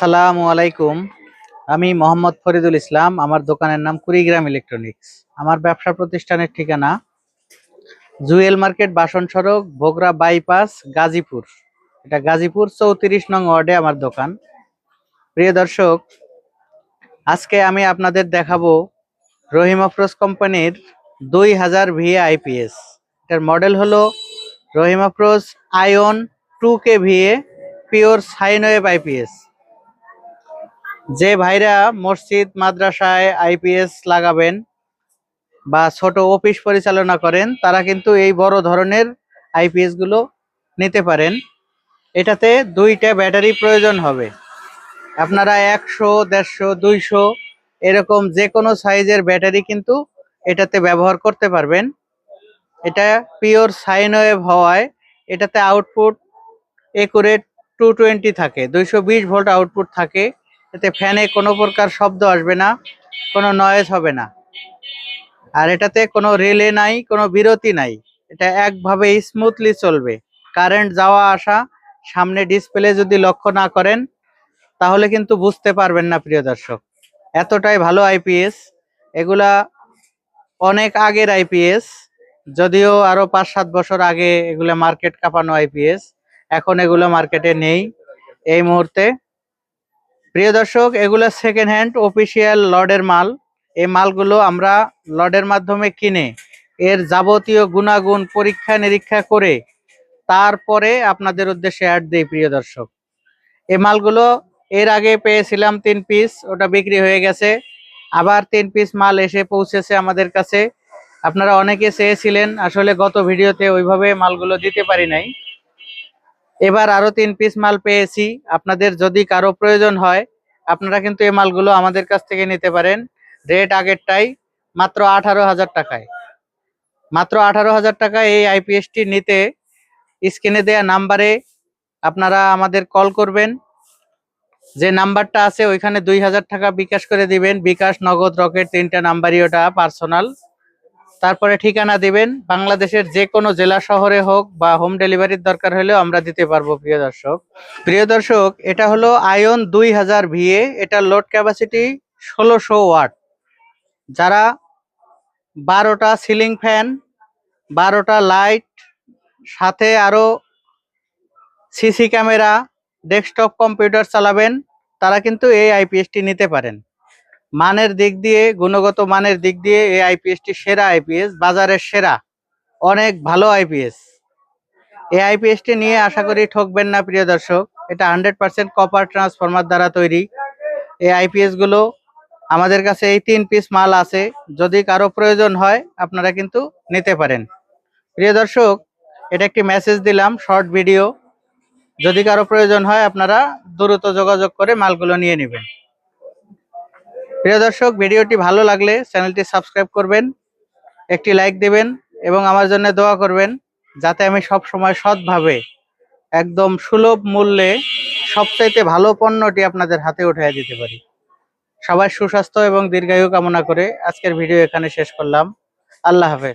আসসালামু আলাইকুম। আমি মোহাম্মদ ফরিদুল ইসলাম, আমার দোকানের নাম কুড়িগ্রাম ইলেকট্রনিক্স। আমার ব্যবসা প্রতিষ্ঠানের ঠিকানা জুয়েল মার্কেট, বাসন সড়ক, ভোগরা বাইপাস, গাজীপুর। এটা গাজীপুর চৌত্রিশ নং ওয়ার্ডে আমার দোকান। প্রিয় দর্শক, আজকে আমি আপনাদের দেখাবো রহিম আফরোজ কোম্পানির দুই হাজার ভিএ আইপিএস এটার মডেল হলো Rahim Afroz ion two K VA, pure sine wave IPS. যে ভাইরা মসজিদ, মাদ্রাসায় আইপিএস লাগাবেন বা ছোট অফিস পরিচালনা করেন, তারা কিন্তু এই বড় ধরনের আইপিএসগুলো নিতে পারেন। এটাতে দুইটা ব্যাটারি প্রয়োজন হবে। আপনারা একশো, দেড়শো, দুইশো এরকম যে কোনো সাইজের ব্যাটারি কিন্তু এটাতে ব্যবহার করতে পারবেন। এটা পিওর সাইন ওয়েভ হওয়ায় এটাতে আউটপুট একুরেট টু টোয়েন্টি থাকে, দুইশো বিশ ভোল্ট আউটপুট থাকে। এতে ফ্যানে কোনো প্রকার শব্দ আসবে না, কোনো নয়েজ হবে না। আর এটাতে কোনো রিলে নাই, কোনো বিরতি নাই। এটা একভাবে স্মুথলি চলবে। কারেন্ট যাওয়া আসা, সামনে ডিসপ্লে যদি লক্ষ্য না করেন, তাহলে কিন্তু বুঝতে পারবেন না, প্রিয় দর্শক। এতটাই ভালো আইপিএস এগুলা অনেক আগের আইপিএস যদিও আরও পাঁচ সাত বছর আগে এগুলা মার্কেট কাঁপানো আইপিএস এখন এগুলো মার্কেটে নেই। এই মুহূর্তে প্রিয় দর্শক, এগুলো সেকেন্ড হ্যান্ড অফিসিয়াল লডের মাল। এই মালগুলো আমরা লডের মাধ্যমে কিনে এর যাবতীয় গুণাগুণ পরীক্ষা নিরীক্ষা করে তারপরে আপনাদের উদ্দেশ্যে অ্যাড দিই, প্রিয় দর্শক। এই মালগুলো এর আগে পেয়েছিলাম তিন পিস ওটা বিক্রি হয়ে গেছে। আবার তিন পিস মাল এসে পৌঁছেছে আমাদের কাছে। আপনারা অনেকে চেয়েছিলেন, আসলে গত ভিডিওতে ওইভাবে মালগুলো দিতে পারি নাই। এবার আরও তিন পিস মাল পেয়েছি। আপনাদের যদি কারও প্রয়োজন হয়, আপনারা কিন্তু এই মালগুলো আমাদের কাছ থেকে নিতে পারেন। রেট আগেরটাই মাত্র আঠারো হাজার টাকায়। মাত্র আঠারো হাজার টাকায় এই আইপিএসটি নিতে স্ক্রিনে দেয়া নাম্বারে আপনারা আমাদের কল করবেন। যে নাম্বারটা আছে, ওইখানে দুই হাজার টাকা বিকাশ করে দিবেন। বিকাশ, নগদ, রকেট তিনটা নাম্বারই ওটা পার্সোনাল তারপরে ঠিকানা দিবেন। বাংলাদেশের যে কোনো জেলা শহরে হোক বা হোম ডেলিভারির দরকার হলেও আমরা দিতে পারব, প্রিয় দর্শক। প্রিয় দর্শক, এটা হলো আয়ন দুই হাজার ভিএ। এটা লোড ক্যাপাসিটি ষোলোশো ওয়াট। যারা বারোটা সিলিং ফ্যান, বারোটা লাইট, সাথে আরও সিসি ক্যামেরা, ডেস্কটপ কম্পিউটার চালাবেন, তারা কিন্তু এই আইপিএসটি নিতে পারেন। মানের দিক দিয়ে, গুণগত মানের দিক দিয়ে এই আইপিএসটি সেরা আইপিএস বাজারের সেরা, অনেক ভালো আইপিএস এই আইপিএসটি নিয়ে আশা করি ঠকবেন না, প্রিয় দর্শক। এটা হান্ড্রেড পার্সেন্ট কপার ট্রান্সফরমার দ্বারা তৈরি। এই আইপিএসগুলো আমাদের কাছে এই তিন পিস মাল আছে। যদি কারও প্রয়োজন হয়, আপনারা কিন্তু নিতে পারেন। প্রিয় দর্শক, এটা একটি মেসেজ দিলাম শর্ট ভিডিও যদি কারও প্রয়োজন হয়, আপনারা দ্রুত যোগাযোগ করে মালগুলো নিয়ে নেবেন। প্রিয় দর্শক, ভিডিওটি ভালো লাগলে চ্যানেলটি সাবস্ক্রাইব করবেন, একটি লাইক দেবেন এবং আমার জন্য দোয়া করবেন যাতে আমি সব সময় সৎভাবে, একদম সুলভ মূল্যে সবচাইতে ভালো পণ্যটি আপনাদের হাতে উঠাই দিতে পারি। সবাই সুস্বাস্থ্য এবং দীর্ঘায়ু কামনা করে আজকের ভিডিও এখানে শেষ করলাম। আল্লাহ হাফেজ।